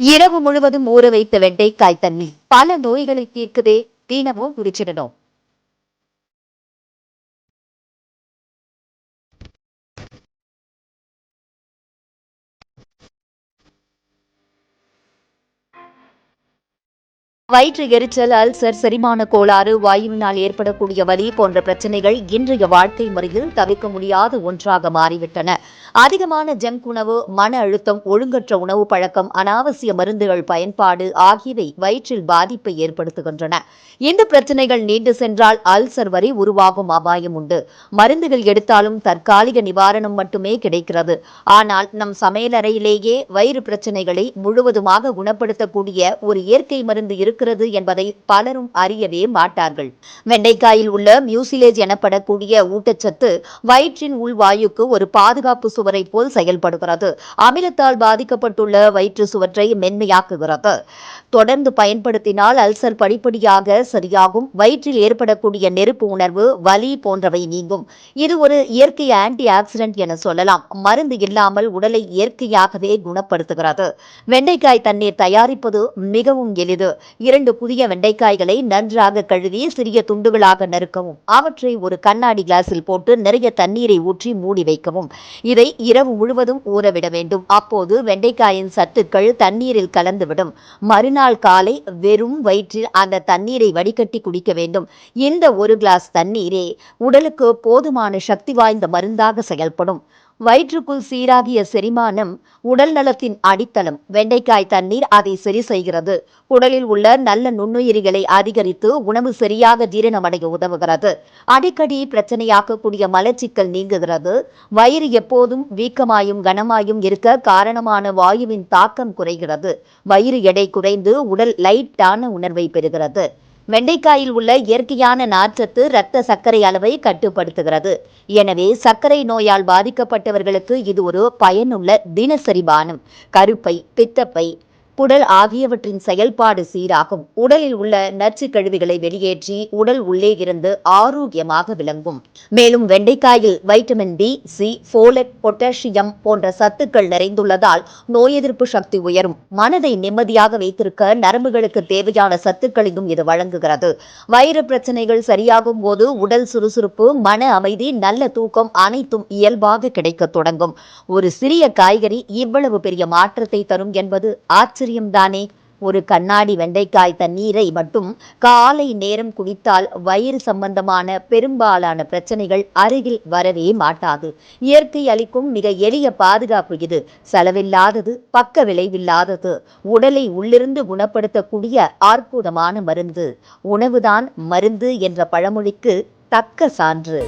இரவு முழுவதும் ஊற வைத்த வெண்டைக்காய் தண்ணி பல நோய்களை தீர்க்குதே தினமும் குடிச்சிடணும் வயிற்று எரிச்சல் அல்சர் செரிமான கோளாறு வாயுவினால் ஏற்படக்கூடிய வலி போன்ற பிரச்சனைகள் இன்றைய வாழ்க்கை முறையில் தவிர்க்க முடியாத ஒன்றாக மாறிவிட்டன. அதிகமான ஜங்க் உணவு மன அழுத்தம் ஒழுங்கற்ற உணவு பழக்கம் அனாவசிய மருந்துகள் பயன்பாடு ஆகியவை வயிற்றில் பாதிப்பை ஏற்படுத்துகின்றன. இந்த பிரச்சனைகள் நீண்டு சென்றால் அல்சர் வரை உருவாகும் அபாயம் உண்டு. மருந்துகள் எடுத்தாலும் தற்காலிக நிவாரணம் மட்டுமே கிடைக்கிறது. ஆனால் நம் சமையலறையிலேயே வயிறு பிரச்சனைகளை முழுவதுமாக குணப்படுத்தக்கூடிய ஒரு இயற்கை மருந்து இருக்கிறது என்பதை பலரும் அறியவே மாட்டார்கள். வெண்டைக்காயில் உள்ள மியூசிலேஜ் எனப்படக்கூடிய ஊட்டச்சத்து வயிற்றின் உள்வாயுக்கு ஒரு பாதுகாப்பு சுவரை போல் செயல்படுகிறது. அமிலத்தால் பாதிக்கப்பட்டுள்ள வயிற்று சுவற்றை மென்மையாக்குகிறது. தொடர்ந்து பயன்படுத்தினால் அல்சர் படிப்படியாக சரியாகும். வயிற்றில் ஏற்படக்கூடிய நெருப்பு உணர்வு வலி போன்றவை நீங்கும். இது ஒரு இயற்கை ஆன்டி ஆக்சிடென்ட் என சொல்லலாம். மருந்து இல்லாமல் உடலை இயற்கையாகவே குணப்படுத்துகிறது. வெண்டைக்காய் தண்ணீர் தயாரிப்பது மிகவும் எளிது. இரண்டு புதிய வெண்டைக்காய்களை நன்றாக கழுவி சிறிய துண்டுகளாக நறுக்கவும். அவற்றை ஒரு கண்ணாடி கிளாஸில் போட்டு நிறைய தண்ணீரை ஊற்றி மூடி வைக்கவும். இதை இரவு முழுவதும் ஊறவிட வேண்டும். அப்போது வெண்டைக்காயின் சத்துக்கள் தண்ணீரில் கலந்துவிடும். மறுநாள் காலை வெறும் வயிற்றில் அந்த தண்ணீரை வடிகட்டி குடிக்க வேண்டும். இந்த ஒரு கிளாஸ் தண்ணீரே உடலுக்கு போதுமான சக்தி வாய்ந்த மருந்தாக செயல்படும். வயிற்றுக்குள் சீராகிய செரிமானம் உடல் நலத்தின் அடித்தளம். வெண்டைக்காய் தண்ணீர் அதை சரி செய்கிறது. உடலில் உள்ள நல்ல நுண்ணுயிரிகளை அதிகரித்து உணவு சரியாக ஜீரணமடைய உதவுகிறது. அடிக்கடி பிரச்சனையாக்கக்கூடிய மலச்சிக்கல் நீங்குகிறது. வயிறு எப்போதும் வீக்கமாயும் கனமாயும் இருக்க காரணமான வாயுவின் தாக்கம் குறைகிறது. வயிறு எடை குறைந்து உடல் லைட்டான உணர்வை பெறுகிறது. வெண்டைக்காயில் உள்ள இயற்கையான நார்ச்சத்து இரத்த சர்க்கரை அளவை கட்டுப்படுத்துகிறது. எனவே சர்க்கரை நோயால் பாதிக்கப்பட்டவர்களுக்கு இது ஒரு பயனுள்ள தினசரி பானம். கருப்பை பித்தப்பை குடல் ஆகியவற்றின் செயல்பாடு சீராகும். உடலில் உள்ள நச்சு கழிவுகளை வெளியேற்றி உடல் உள்ளே இருந்து ஆரோக்கியமாக விளங்கும். மேலும் வெண்டைக்காயில் vitamin B C folate potassium போன்ற சத்துக்கள் நிறைந்துள்ளதால் நோய் எதிர்ப்பு சக்தி உயரும். மனதை நிம்மதியாக வைத்திருக்க நரம்புகளுக்கு தேவையான சத்துக்களையும் இது வழங்குகிறது. வயிறு பிரச்சனைகள் சரியாகும் போது உடல் சுறுசுறுப்பு மன அமைதி நல்ல தூக்கம் அனைத்தும் இயல்பாக கிடைக்க தொடங்கும். ஒரு சிறிய காய்கறி இவ்வளவு பெரிய மாற்றத்தை தரும் என்பது ஆச்சரிய ஆச்சரியம்தானே? ஒரு கண்ணாடி வெண்டைக்காய் தண்ணீரை மட்டும் காலை நேரம் குடித்தால் வயிறு சம்பந்தமான பெரும்பாலான பிரச்சனைகள் அருகில் வரவே மாட்டாது. இயற்கை அளிக்கும் மிக எளிய பாதுகாப்பு இது. செலவில்லாதது பக்க விளைவில்லாதது. உடலை உள்ளிருந்து குணப்படுத்தக்கூடிய அற்புதமான மருந்து. உணவுதான் மருந்து என்ற பழமொழிக்கு தக்க சான்று.